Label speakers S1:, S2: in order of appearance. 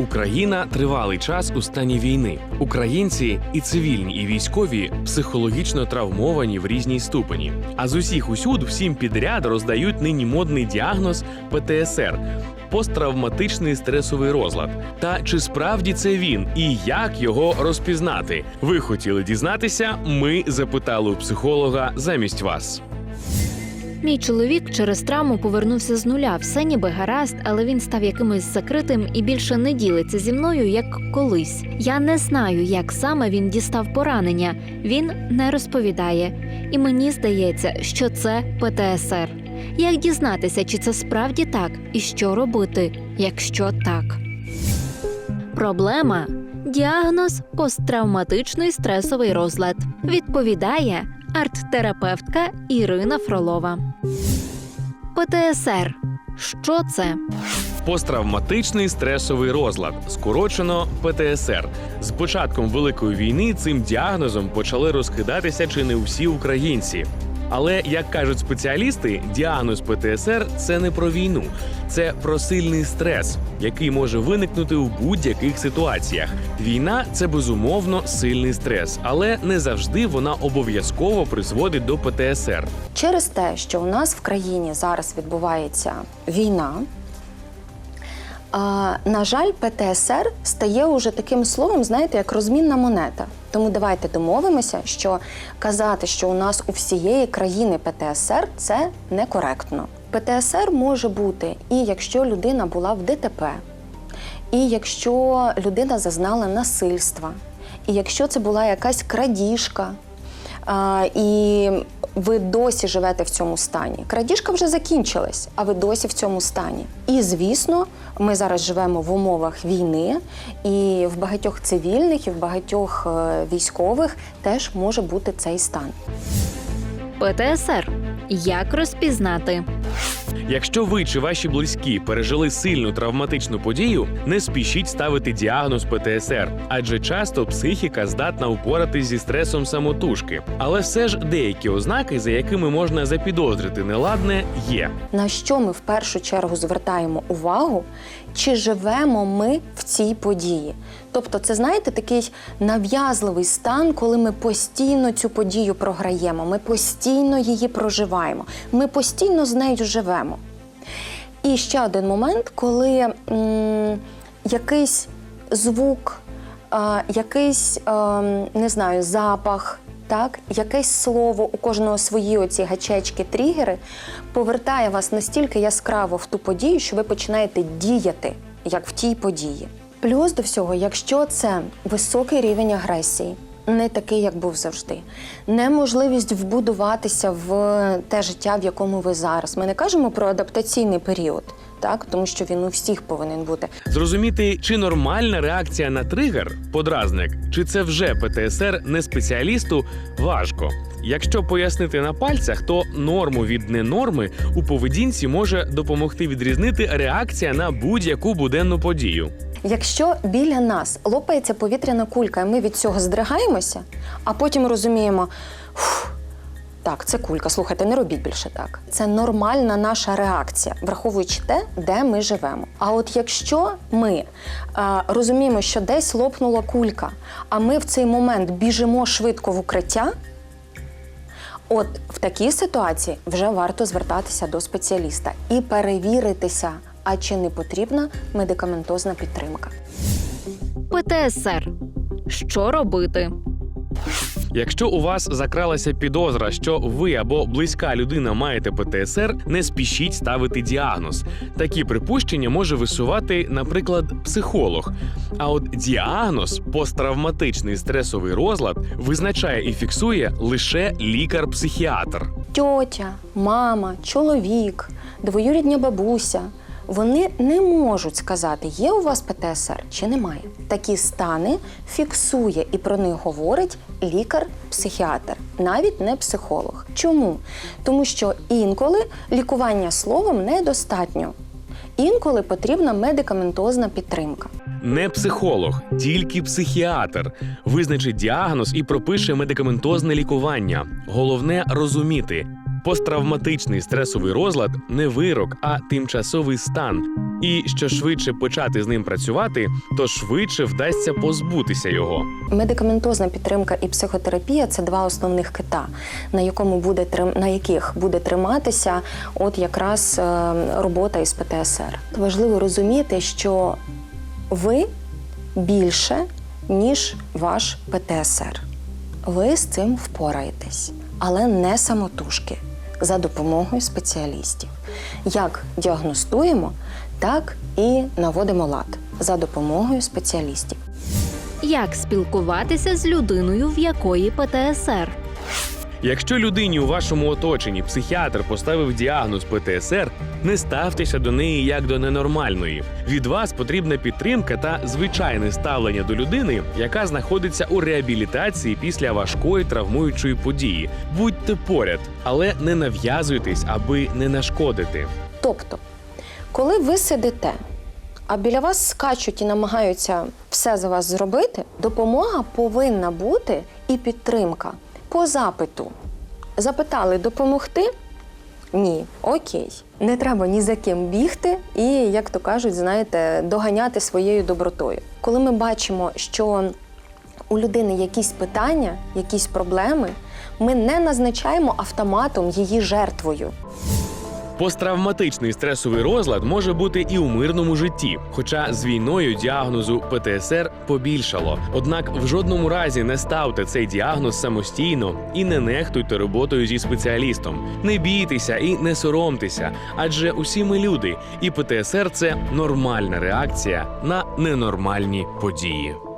S1: Україна тривалий час у стані війни. Українці і цивільні, і військові психологічно травмовані в різній ступені. А з усіх усюд всім підряд роздають нині модний діагноз ПТСР. Посттравматичний стресовий розлад. Та чи справді це він і як його розпізнати? Ви хотіли дізнатися? Ми запитали у психолога замість вас.
S2: Мій чоловік через травму повернувся з нуля. Все ніби гаразд, але він став якимось закритим і більше не ділиться зі мною як колись. Я не знаю, як саме він дістав поранення. Він не розповідає. І мені здається, що це ПТСР. Як дізнатися, чи це справді так, і що робити, якщо так? Проблема діагноз посттравматичний стресовий розлад. Відповідає арт-терапевтка Ірина Фролова. ПТСР. Що це?
S1: Посттравматичний стресовий розлад, скорочено ПТСР. З початком великої війни цим діагнозом почали розкидатися чи не всі українці. Але як кажуть спеціалісти, діагноз ПТСР це не про війну, це про сильний стрес, який може виникнути у будь-яких ситуаціях. Війна це безумовно сильний стрес, але не завжди вона обов'язково призводить до ПТСР.
S3: Через те, що у нас в країні зараз відбувається війна, а, на жаль, ПТСР стає уже таким словом, знаєте, як розмінна монета. Тому давайте домовимося, що казати, що у нас у всієї країни ПТСР це некоректно. ПТСР може бути і якщо людина була в ДТП, і якщо людина зазнала насильства, і якщо це була якась крадіжка, і ви досі живете в цьому стані. Крадіжка вже закінчилась, а ви досі в цьому стані. І звісно, ми зараз живемо в умовах війни, і в багатьох цивільних, і в багатьох е, військових теж може бути цей стан.
S2: ПТСР. Як розпізнати?
S1: Якщо ви чи ваші близькі пережили сильну травматичну подію, не спішіть ставити діагноз ПТСР, адже часто психіка здатна впоратись зі стресом самотужки. Але все ж деякі ознаки, за якими можна запідозрити неладне, є.
S3: На що ми в першу чергу звертаємо увагу, чи живемо ми в цій події? Тобто, це знаєте такий нав'язливий стан, коли ми постійно цю подію програємо, ми постійно її проживаємо, ми постійно з нею живемо. І ще один момент, коли м, якийсь звук, а, якийсь а, не знаю, запах, так, якесь слово, у кожного свої оці гачечки, тригери, повертає вас настільки яскраво в ту подію, що ви починаєте діяти як в тій події. Плюс до всього, якщо це високий рівень агресії, не такий, як був завжди, неможливість вбудуватися в те життя, в якому ви зараз. Ми не кажемо про адаптаційний період, так тому що він у всіх повинен бути.
S1: Зрозуміти, чи нормальна реакція на тригер, подразник, чи це вже ПТСР не спеціалісту, важко. Якщо пояснити на пальцях, то норму від ненорми у поведінці може допомогти відрізнити реакція на будь-яку буденну подію.
S3: Якщо біля нас лопається повітряна кулька, і ми від цього здригаємося, а потім розуміємо, «Фух, так, це кулька, слухайте, не робіть більше так. Це нормальна наша реакція, враховуючи те, де ми живемо. А от якщо ми е, розуміємо, що десь лопнула кулька, а ми в цей момент біжимо швидко в укриття, От в такій ситуації вже варто звертатися до спеціаліста і перевіритися, а чи не потрібна медикаментозна підтримка.
S2: ПТСР. Що робити?
S1: Якщо у вас закралася підозра, що ви або близька людина маєте ПТСР, не спішіть ставити діагноз. Такі припущення може висувати, наприклад, психолог. А от діагноз посттравматичний стресовий розлад визначає і фіксує лише лікар-психіатр.
S3: Тьотя, мама, чоловік, двоюрідня бабуся. Вони не можуть сказати, є у вас ПТСР чи немає. Такі стани фіксує і про них говорить лікар-психіатр, навіть не психолог. Чому? Тому що інколи лікування словом недостатньо. Інколи потрібна медикаментозна підтримка.
S1: Не психолог, тільки психіатр визначить діагноз і пропише медикаментозне лікування. Головне розуміти, Посттравматичний стресовий розлад не вирок, а тимчасовий стан. І що швидше почати з ним працювати, то швидше вдасться позбутися його.
S3: Медикаментозна підтримка і психотерапія це два основних кита, на якому буде на яких буде триматися от якраз е, робота із ПТСР. Важливо розуміти, що ви більше, ніж ваш ПТСР. Ви з цим впораєтесь, але не самотужки за допомогою спеціалістів. Як діагностуємо, так і наводимо лад за допомогою спеціалістів.
S2: Як спілкуватися з людиною, в якої ПТСР?
S1: Якщо людині у вашому оточенні психіатр поставив діагноз ПТСР, не ставтеся до неї як до ненормальної. Від вас потрібна підтримка та звичайне ставлення до людини, яка знаходиться у реабілітації після важкої травмуючої події. Будьте поряд, але не нав'язуйтесь, аби не нашкодити.
S3: Тобто, коли ви сидите, а біля вас скачуть і намагаються все за вас зробити, допомога повинна бути і підтримка по запиту. Запитали допомогти? Ні, окей. Не треба ні за ким бігти і, як то кажуть, знаєте, доганяти своєю добротою. Коли ми бачимо, що у людини якісь питання, якісь проблеми, ми не назначаємо автоматом її жертвою.
S1: Посттравматичний стресовий розлад може бути і у мирному житті, хоча з війною діагнозу ПТСР побільшало. Однак в жодному разі не ставте цей діагноз самостійно і не нехтуйте роботою зі спеціалістом. Не бійтеся і не соромтеся, адже усі ми люди, і ПТСР це нормальна реакція на ненормальні події.